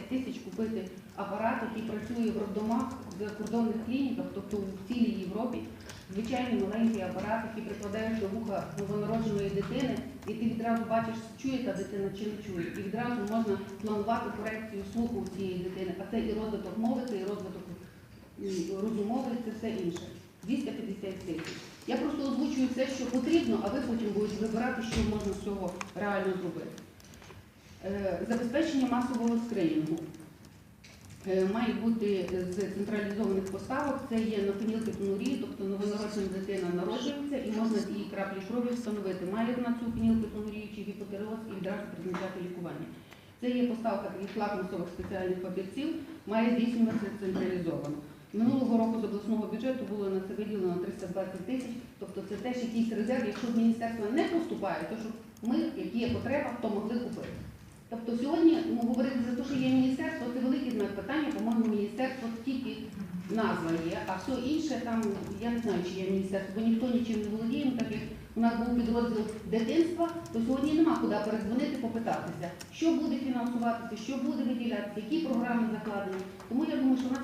тисяч купити апарат, який працює в роддомах, в закордонних клініках, тобто в цілій Європі. Звичайний маленький апарат, який прикладаєш до вуха новонародженої дитини, і ти відразу бачиш, чує та дитина чи не чує. І відразу можна планувати корекцію слуху у цієї дитини. А це і розвиток мови, це і розвиток м, розумовий, це все інше. 250 тисяч. Я просто озвучую все, що потрібно, а ви потім будете вибирати, що можна з цього реально зробити. Е, Забезпечення масового скринінгу. Е, Має бути з централізованих поставок. Це є на фенілкетонурії, тобто новонароджена дитина народжується і можна з її краплі крові встановити, має вона цю фенілкетонурію чи гіпотереоз і відразу призначати лікування. Це є поставка таких лакмусових спеціальних папірців, має здійснюватися централізовано. Минулого року з обласного бюджету було на це виділено 320 тисяч, тобто це теж якийсь резерв, якщо з міністерства не поступає, то щоб ми, які є потреба, то могли купити. Тобто сьогодні ну, говорити за те, що є міністерство, це великий знак питання, по-моєму, міністерство тільки назва є, а все інше там, я не знаю, чи є міністерство, бо ніхто нічим не володіє, ну, так як у нас був підрозділ дитинства, то сьогодні нема куди передзвонити, попитатися, що буде фінансуватися, що буде виділятися, які програми закладені. Тому я думаю, що